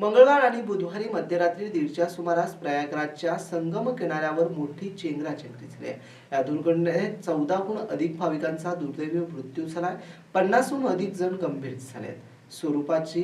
मंगळवार आणि बुधवारी मध्यरात्री दीडच्या सुमारास प्रयागराजच्या संगम किनाऱ्यावर मोठी चेंगराचेंगरी झाली आहे. या दुर्घटनेत चौदाहून अधिक भाविकांचा दुर्दैवी मृत्यू झालाय. पन्नासहून अधिक जण गंभीर झाले आहेत स्वरूपाची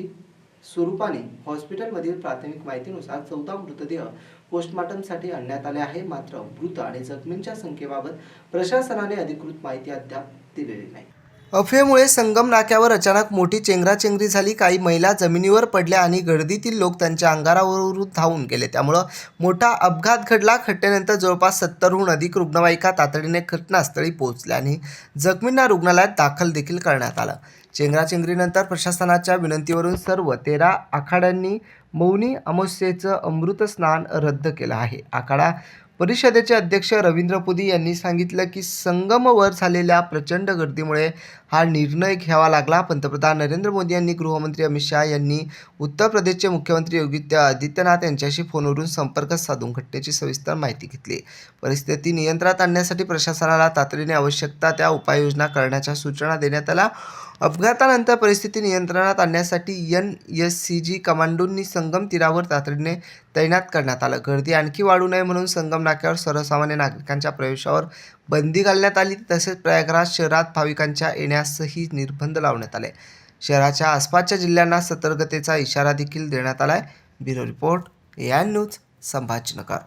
स्वरूपाने हॉस्पिटलमधील प्राथमिक माहितीनुसार चौदा मृतदेह पोस्टमॉर्टमसाठी आणण्यात आले आहे. मात्र मृत आणि जखमींच्या संख्येबाबत प्रशासनाने अधिकृत माहिती अद्याप दिलेली नाही. अफवेमुळे संगम नाक्यावर अचानक मोठी चेंगराचेंगरी झाली. काही महिला जमिनीवर पडल्या आणि गर्दीतील लोक त्यांच्या अंगारावरून धावून गेले. त्यामुळं मोठा अपघात घडला. घटनेनंतर जवळपास सत्तरहून अधिक रुग्णवाहिका तातडीने घटनास्थळी पोहोचल्या आणि जखमींना रुग्णालयात दाखल देखील करण्यात आलं. चेंगराचेंगरीनंतर प्रशासनाच्या विनंतीवरून सर्व तेरा आखाड्यांनी मौनी अमावस्येचं अमृत स्नान रद्द केलं आहे. आखाडा परिषदेचे अध्यक्ष रवींद्र पुदी यांनी सांगितलं की संगमवर झालेल्या प्रचंड गर्दीमुळे हा निर्णय घ्यावा लागला. पंतप्रधान नरेंद्र मोदी यांनी गृहमंत्री अमित शहा यांनी उत्तर प्रदेशचे मुख्यमंत्री योगी आदित्यनाथ यांच्याशी फोनवरून संपर्क साधून घटनेची सविस्तर माहिती घेतली. परिस्थिती नियंत्रणात आणण्यासाठी प्रशासनाला तातडीने आवश्यकता त्या उपाययोजना करण्याच्या सूचना देण्यात आल्या. अपघातानंतर परिस्थिती नियंत्रणात आणण्यासाठी एन एस सी जी कमांडोंनी संगम तीरावर तातडीने तैनात करण्यात आलं. गर्दी आणखी वाढू नये म्हणून संगम नाक्यावर सर्वसामान्य नागरिकांच्या प्रवेशावर बंदी घालण्यात आली. तसेच प्रयागराज शहरात भाविकांच्या येण्या घेण्यासही निर्बंध लावण्यात आले. शहराच्या आसपासच्या जिल्ह्यांना सतर्कतेचा इशारा देखील देण्यात आलाय. Bureau report N news Sambhajinagar.